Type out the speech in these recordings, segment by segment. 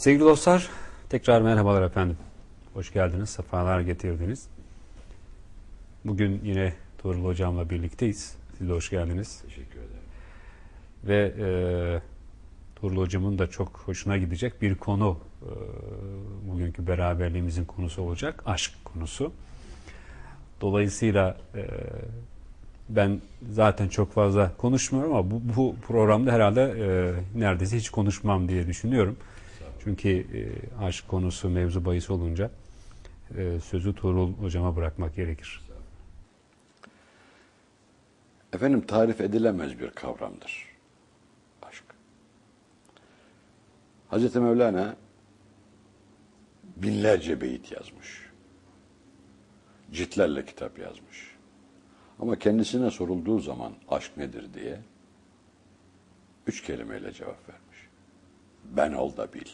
Sevgili dostlar, tekrar merhabalar efendim. Hoş geldiniz, sefalar getirdiniz. Bugün yine Tuğrul Hocam'la birlikteyiz. Siz de hoş geldiniz. Teşekkür ederim. Ve e, Tuğrul Hocam'ın da çok hoşuna gidecek bir konu e, bugünkü beraberliğimizin konusu olacak. Aşk konusu. Dolayısıyla e, ben zaten çok fazla konuşmuyorum ama bu, bu programda herhalde e, neredeyse hiç konuşmam diye düşünüyorum. Çünkü e, aşk konusu mevzu bahis olunca e, sözü Tuğrul hocama bırakmak gerekir. Efendim tarif edilemez bir kavramdır. Aşk. Hazreti Mevlana binlerce beyit yazmış. Ciltlerle kitap yazmış. Ama kendisine sorulduğu zaman aşk nedir diye üç kelimeyle cevap vermiş. Ben ol da bil.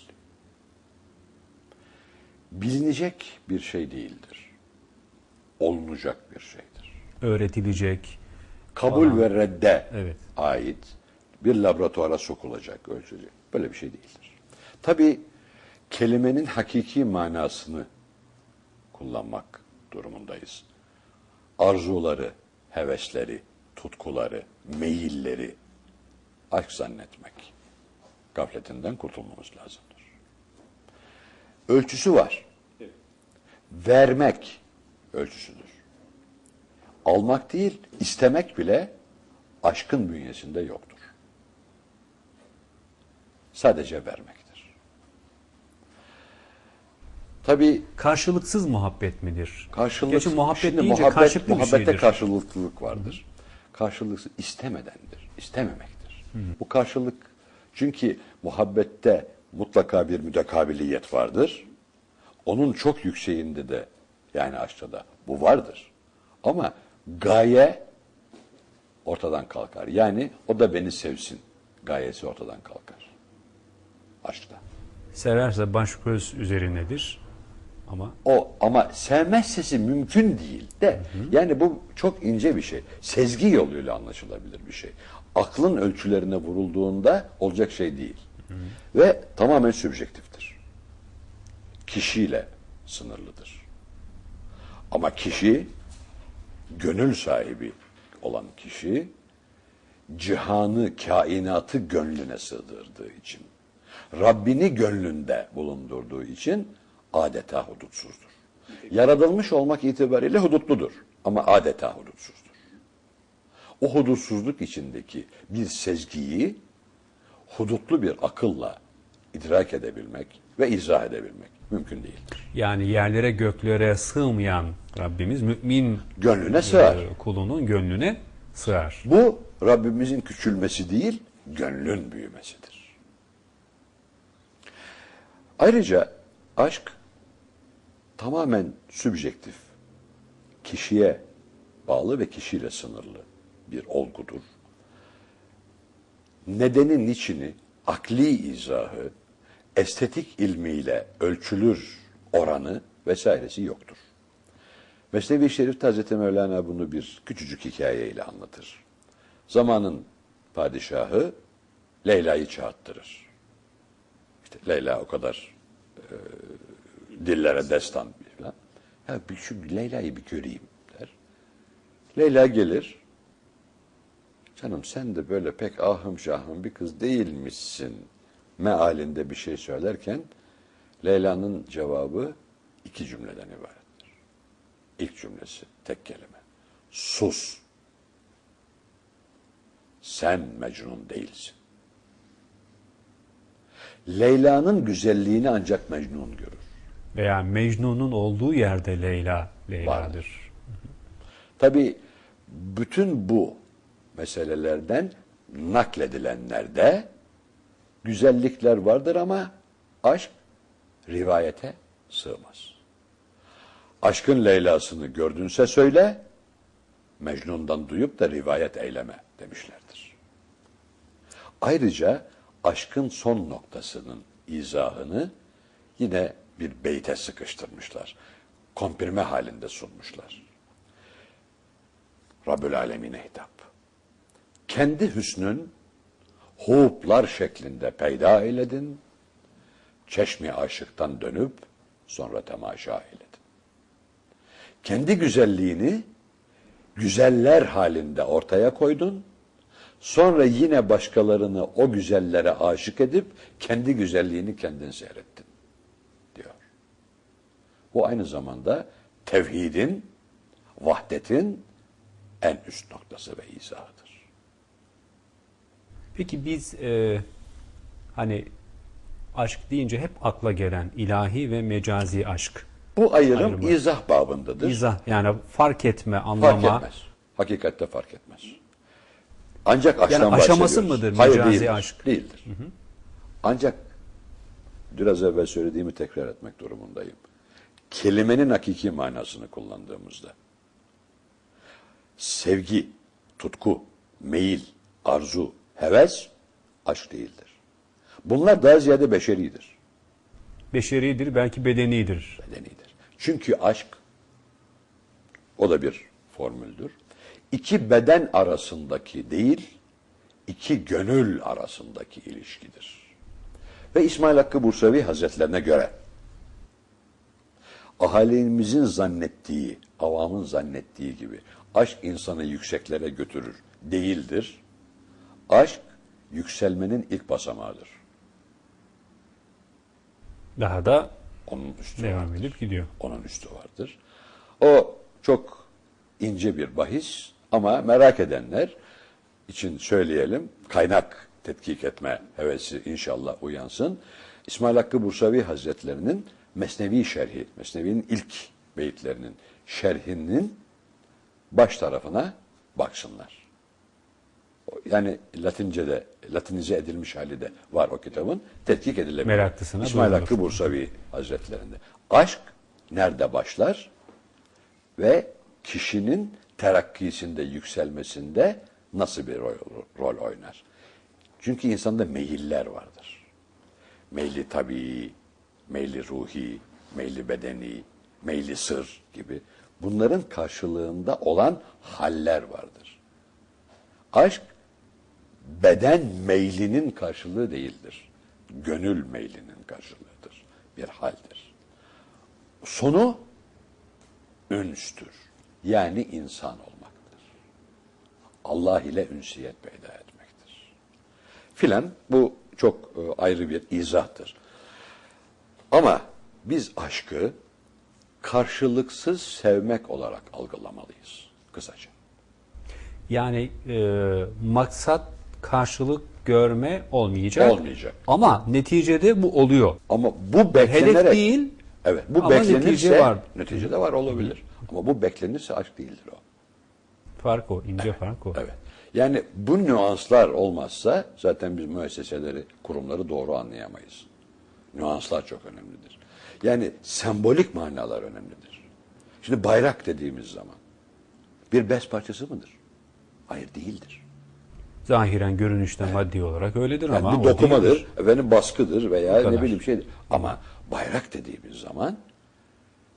Bilinecek bir şey değildir. Olunacak bir şeydir. Öğretilecek. kabul Aha. ve redde Evet. ait bir laboratuvara sokulacak, ölçülecek. Böyle bir şey değildir. Tabi kelimenin hakiki manasını kullanmak durumundayız. Arzuları, hevesleri, tutkuları, meyilleri aşk zannetmek. Gafletinden kurtulmamız lazımdır. Ölçüsü var. Vermek ölçüsüdür almak değil, istemek bile aşkın bünyesinde yoktur. Sadece vermektir. Tabii Karşılıksız muhabbet midir? karşılık Gerçi muhabbet şimdi deyince muhabbet, karşılıklı bir muhabbette şeydir. karşılıklılık vardır. Karşılıksız istemedendir, istememektir. Bu karşılık çünkü muhabbette mutlaka bir mütekabiliyet vardır. Onun çok yükseğinde de yani aşkta da bu vardır. Ama gaye ortadan kalkar. Yani o da beni sevsin. Gayesi ortadan kalkar. Aşkta. Severse baş göz üzerinedir. Ama O ama sevmezsesi mümkün değil de yani bu çok ince bir şey. Sezgi yoluyla anlaşılabilir bir şey. Aklın ölçülerine vurulduğunda olacak şey değil. Ve tamamen sübjektiftir. Kişiyle sınırlıdır. Ama kişi gönül sahibi olan kişi cihanı, kainatı gönlüne sığdırdığı için, Rabbini gönlünde bulundurduğu için adeta hudutsuzdur. Yaratılmış olmak itibariyle hudutludur ama adeta hudutsuzdur. O hudutsuzluk içindeki bir sezgiyi hudutlu bir akılla idrak edebilmek ve izah edebilmek mümkün değildir. yani yerlere göklere sığmayan Rabbimiz mümin Gönlüne sığar. e, kulunun gönlüne sığar. Bu Rabbimizin küçülmesi değil, gönlün büyümesidir. Ayrıca aşk tamamen sübjektif, kişiye bağlı ve kişiyle sınırlı bir olgudur. Nedeni, niçini, akli izahı, estetik ilmiyle ölçülür oranı vesairesi yoktur. Mesnevi Şerif'te Hazreti Mevlana bunu bir küçücük hikayeyle anlatır. Zamanın padişahı Leyla'yı çağıttırır. İşte Leyla o kadar e, dillere destan falan. Ya bir şu Leyla'yı bir göreyim der. Leyla gelir. Canım sen de böyle pek ahım şahım bir kız değilmişsin mealinde bir şey söylerken Leyla'nın cevabı iki cümleden ibarettir. İlk cümlesi tek kelime. Sus. Sen Mecnun değilsin. Leyla'nın güzelliğini ancak Mecnun görür. Veya Mecnun'un olduğu yerde Leyla Leyla'dır. Tabi bütün bu meselelerden nakledilenlerde güzellikler vardır ama aşk rivayete sığmaz. Aşkın Leyla'sını gördünse söyle, Mecnun'dan duyup da rivayet eyleme demişlerdir. Ayrıca aşkın son noktasının izahını yine bir beyte sıkıştırmışlar. Kompirme halinde sunmuşlar. Rabbül Alemine hitap. Kendi hüsnün huplar şeklinde peyda eyledin. çeşmi aşıktan dönüp sonra temaşa eyledin. Kendi güzelliğini güzeller halinde ortaya koydun. Sonra yine başkalarını o güzellere aşık edip kendi güzelliğini kendin seyrettin diyor. Bu aynı zamanda tevhidin, vahdetin en üst noktası ve izahıdır. Peki biz e, hani aşk deyince hep akla gelen ilahi ve mecazi aşk. Bu ayrım Ayrımı. izah babındadır. İzah yani fark etme, fark anlama. etmez. Hakikatte fark etmez. Ancak aşktan Yani aşaması mıdır Hayır, mecazi değildir. aşk? Değildir. Ancak biraz evvel söylediğimi tekrar etmek durumundayım. Kelimenin hakiki manasını kullandığımızda sevgi, tutku, meyil, arzu, heves aşk değildir. Bunlar daha ziyade beşeridir, Beşeridir, belki bedenidir. bedenidir. Çünkü aşk o da bir formüldür. İki beden arasındaki değil, iki gönül arasındaki ilişkidir. Ve İsmail Hakkı Bursavi Hazretlerine göre ahalimizin zannettiği, avamın zannettiği gibi aşk insanı yükseklere götürür değildir. Aşk yükselmenin ilk basamağıdır. Daha da Onun üstü devam vardır. edip gidiyor. Onun üstü vardır. O çok ince bir bahis ama merak edenler için söyleyelim. Kaynak tetkik etme hevesi inşallah uyansın. İsmail Hakkı Bursavi Hazretlerinin Mesnevi şerhi, Mesnevi'nin ilk beyitlerinin şerhinin baş tarafına baksınlar. Yani Latince'de, Latinize edilmiş hali de var o kitabın. Tetkik edilebilir. Meraklısına İsmail duyurulur. Hakkı Bursavi Hazretlerinde. Aşk nerede başlar? Ve kişinin terakkisinde, yükselmesinde nasıl bir rol, rol oynar? Çünkü insanda meyiller vardır. Meyli tabii, meyli ruhi, meyli bedeni, meyli sır gibi. Bunların karşılığında olan haller vardır. Aşk beden meylinin karşılığı değildir. Gönül meylinin karşılığıdır. Bir haldir. Sonu ünstür. Yani insan olmaktır. Allah ile ünsiyet peyda etmektir. Filan bu çok e, ayrı bir izahtır. Ama biz aşkı karşılıksız sevmek olarak algılamalıyız kısaca. Yani e, maksat karşılık görme olmayacak. Olmayacak. Ama neticede bu oluyor. Ama bu beklenerek... Hedef değil. Evet, bu ama beklenirse... netice var. Netice de var olabilir. Ama bu beklenirse aşk değildir o. Fark o, ince fark o. Evet. Yani bu nüanslar olmazsa zaten biz müesseseleri, kurumları doğru anlayamayız. Nüanslar çok önemlidir. Yani sembolik manalar önemlidir. Şimdi bayrak dediğimiz zaman bir bez parçası mıdır? Hayır değildir. Zahiren görünüşte maddi olarak öyledir Yani ama bir dokumadır, efendim baskıdır veya ne bileyim şeydir. Ama bayrak dediğimiz zaman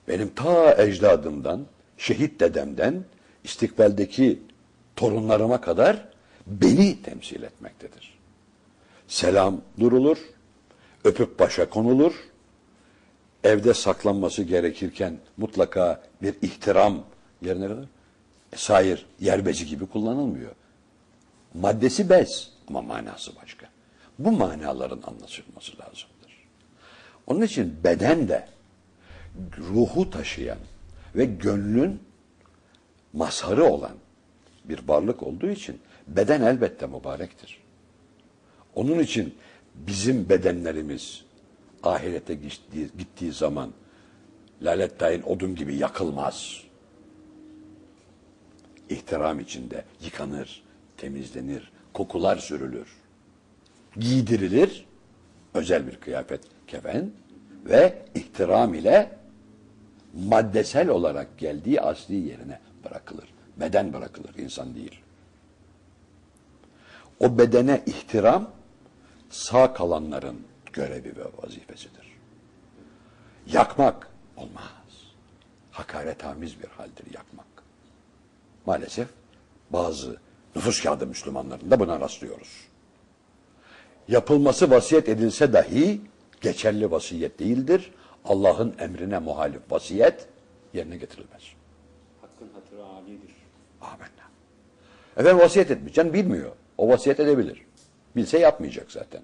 benim ta ecdadımdan, şehit dedemden, istikbaldeki torunlarıma kadar beni temsil etmektedir. Selam durulur, öpüp başa konulur, evde saklanması gerekirken mutlaka bir ihtiram yerine kadar. E, sair yer bezi gibi kullanılmıyor. Maddesi bez ama manası başka. Bu manaların anlaşılması lazımdır. Onun için beden de ruhu taşıyan ve gönlün mazharı olan bir varlık olduğu için beden elbette mübarektir. Onun için bizim bedenlerimiz ahirete gittiği, gittiği zaman lalettayn odun gibi yakılmaz. İhtiram içinde yıkanır, temizlenir, kokular sürülür. Giydirilir, özel bir kıyafet, kefen ve ihtiram ile maddesel olarak geldiği asli yerine bırakılır. Beden bırakılır, insan değil. O bedene ihtiram sağ kalanların görevi ve vazifesidir. Yakmak olmaz. Hakaretamiz bir haldir yakmak. Maalesef bazı nüfus kağıdı Müslümanlarında buna rastlıyoruz. Yapılması vasiyet edilse dahi geçerli vasiyet değildir. Allah'ın emrine muhalif vasiyet yerine getirilmez. Hakkın hatırı alidir. Amenna. Efendim vasiyet etmiş. Can bilmiyor. O vasiyet edebilir. Bilse yapmayacak zaten.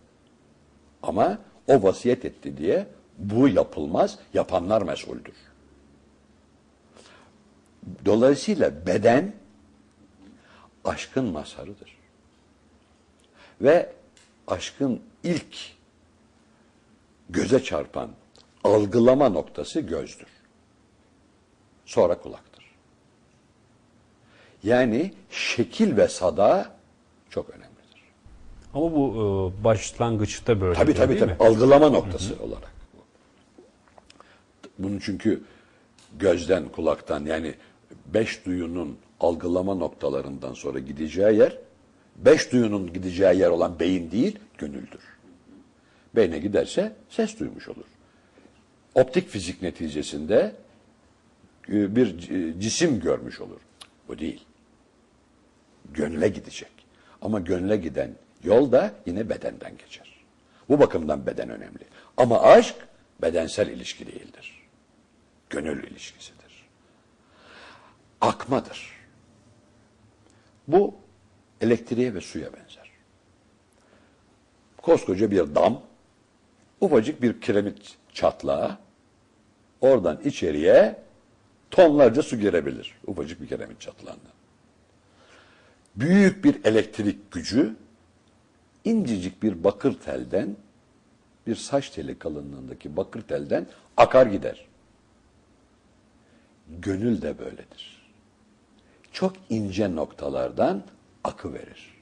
Ama o vasiyet etti diye bu yapılmaz. Yapanlar mesuldür. Dolayısıyla beden aşkın mazharıdır. Ve aşkın ilk göze çarpan algılama noktası gözdür. Sonra kulaktır. Yani şekil ve sada çok önemlidir. Ama bu e, başlangıçta böyle. Tabii tabii değil tabii. mi? Algılama noktası olarak. Bunun çünkü gözden, kulaktan yani beş duyunun algılama noktalarından sonra gideceği yer, beş duyunun gideceği yer olan beyin değil, gönüldür. Beyne giderse ses duymuş olur. Optik fizik neticesinde e, bir c- cisim görmüş olur. Bu değil. Gönle gidecek. Ama gönle giden yol da yine bedenden geçer. Bu bakımdan beden önemli. Ama aşk bedensel ilişki değildir. Gönül ilişkisidir. Akmadır. Bu elektriğe ve suya benzer. Koskoca bir dam, ufacık bir kiremit çatlağı, oradan içeriye tonlarca su girebilir. Ufacık bir kiremit çatlağından. Büyük bir elektrik gücü, incecik bir bakır telden, bir saç teli kalınlığındaki bakır telden akar gider. Gönül de böyledir. Çok ince noktalardan akı verir.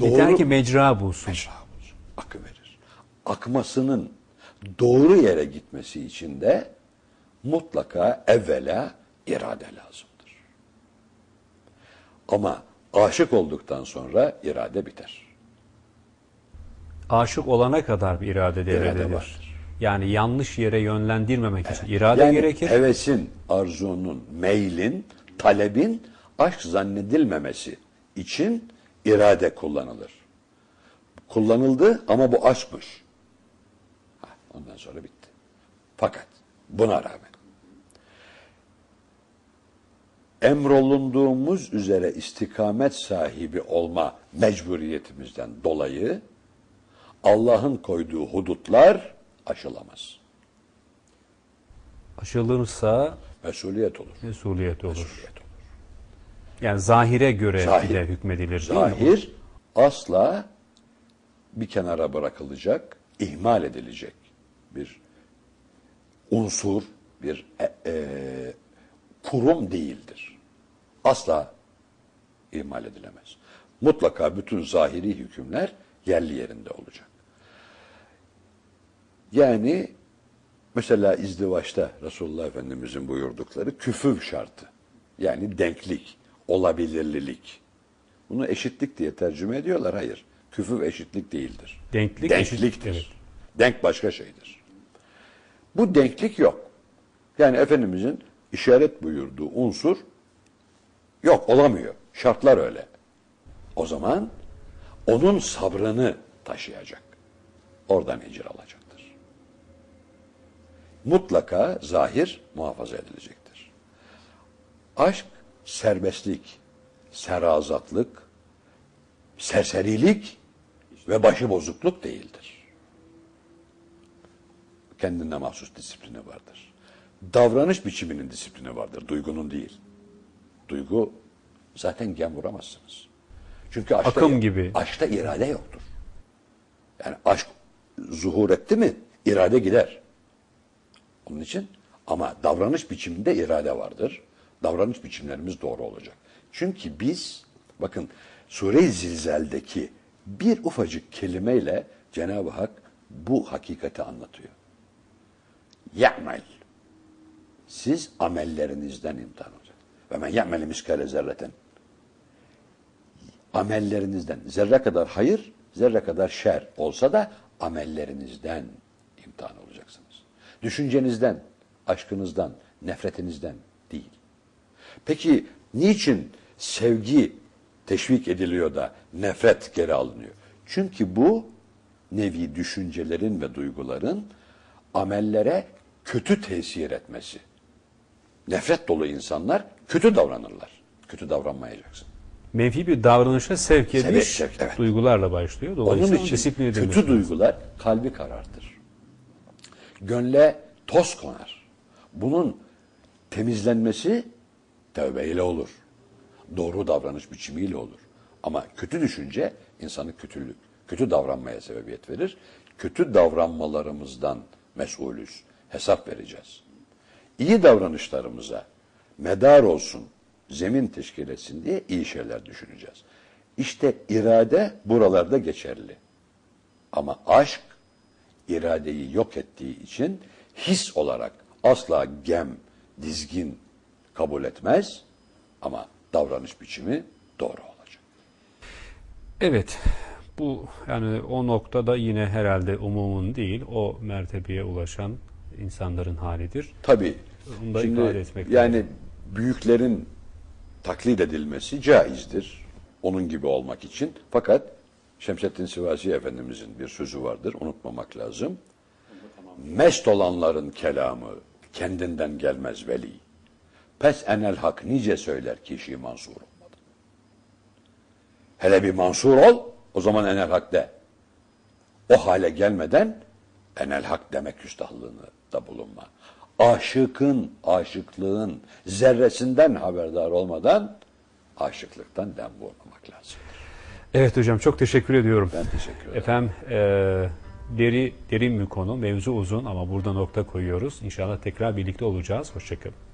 Yeter ki mecra bulsun. Mecra bulsun, akı verir. Akmasının doğru yere gitmesi için de mutlaka evvela irade lazımdır. Ama aşık olduktan sonra irade biter. Aşık olana kadar bir irade devrededir. vardır. Yani yanlış yere yönlendirmemek için irade yani gerekir. hevesin, arzunun, meylin, talebin aşk zannedilmemesi için irade kullanılır. Kullanıldı ama bu aşkmış. Ondan sonra bitti. Fakat buna rağmen emrolunduğumuz üzere istikamet sahibi olma mecburiyetimizden dolayı Allah'ın koyduğu hudutlar aşılamaz. Aşılırsa Mesuliyet olur. mesuliyet olur. Mesuliyet olur. Yani zahire göre Zahir. bir de hükmedilir değil mi? Zahir asla bir kenara bırakılacak, ihmal edilecek bir unsur, bir e- e, kurum değildir. Asla ihmal edilemez. Mutlaka bütün zahiri hükümler yerli yerinde olacak. Yani mesela izdivaçta Resulullah Efendimizin buyurdukları küfüv şartı. Yani denklik, olabilirlilik. Bunu eşitlik diye tercüme ediyorlar. Hayır. Küfüv eşitlik değildir. Denklik Denkliktir. eşit- evet. Denk başka şeydir. Bu denklik yok. Yani Efendimizin işaret buyurduğu unsur yok, olamıyor. Şartlar öyle. O zaman onun sabrını taşıyacak. Oradan ecir alacaktır. Mutlaka zahir muhafaza edilecektir. Aşk serbestlik, serazatlık, serserilik ve başıbozukluk değildir. Kendine mahsus disiplini vardır. Davranış biçiminin disiplini vardır, duygunun değil. Duygu zaten gem vuramazsınız. Çünkü aşkta, Akım gibi. aşkta irade yoktur. Yani aşk zuhur etti mi irade gider. Onun için ama davranış biçiminde irade vardır. Davranış biçimlerimiz doğru olacak. Çünkü biz bakın Sure-i Zilzel'deki bir ufacık kelimeyle Cenab-ı Hak bu hakikati anlatıyor. Ya'mel. Siz amellerinizden imtihan olacak. Ve men ya'mel miskale zerreten. Amellerinizden zerre kadar hayır, zerre kadar şer olsa da amellerinizden imtihan olacaksınız. Düşüncenizden, aşkınızdan, nefretinizden değil. Peki niçin sevgi teşvik ediliyor da nefret geri alınıyor? Çünkü bu nevi düşüncelerin ve duyguların amellere kötü tesir etmesi. Nefret dolu insanlar kötü davranırlar. Kötü davranmayacaksın. Menfi bir davranışa sevk edilmiş sevk, evet. duygularla başlıyor. Onun Dolayısıyla için disiplin edilmesi kötü duygular kalbi karartır. Gönle toz konar. Bunun temizlenmesi tövbeyle olur. Doğru davranış biçimiyle olur. Ama kötü düşünce insanı kötülük, kötü davranmaya sebebiyet verir. Kötü davranmalarımızdan mesulüz. Hesap vereceğiz. İyi davranışlarımıza medar olsun, zemin teşkil etsin diye iyi şeyler düşüneceğiz. İşte irade buralarda geçerli. Ama aşk iradeyi yok ettiği için his olarak asla gem, dizgin kabul etmez ama davranış biçimi doğru olacak. Evet. Bu yani o noktada yine herhalde umumun değil o mertebeye ulaşan insanların halidir. Tabii. Da Şimdi ifade etmek yani büyüklerin taklit edilmesi caizdir. Onun gibi olmak için. Fakat Şemsettin Sivasi Efendimizin bir sözü vardır. Unutmamak lazım. Mest olanların kelamı kendinden gelmez veli. Pes enel hak nice söyler kişi mansur olmadı. Hele bir mansur ol, o zaman enel hak de. O hale gelmeden enel hak demek küstahlığını da bulunma. Aşıkın, aşıklığın zerresinden haberdar olmadan aşıklıktan dem vurmamak lazım. Evet hocam çok teşekkür ediyorum. Ben teşekkür ederim. Efendim e, deri derin bir konu, mevzu uzun ama burada nokta koyuyoruz. İnşallah tekrar birlikte olacağız. Hoşçakalın.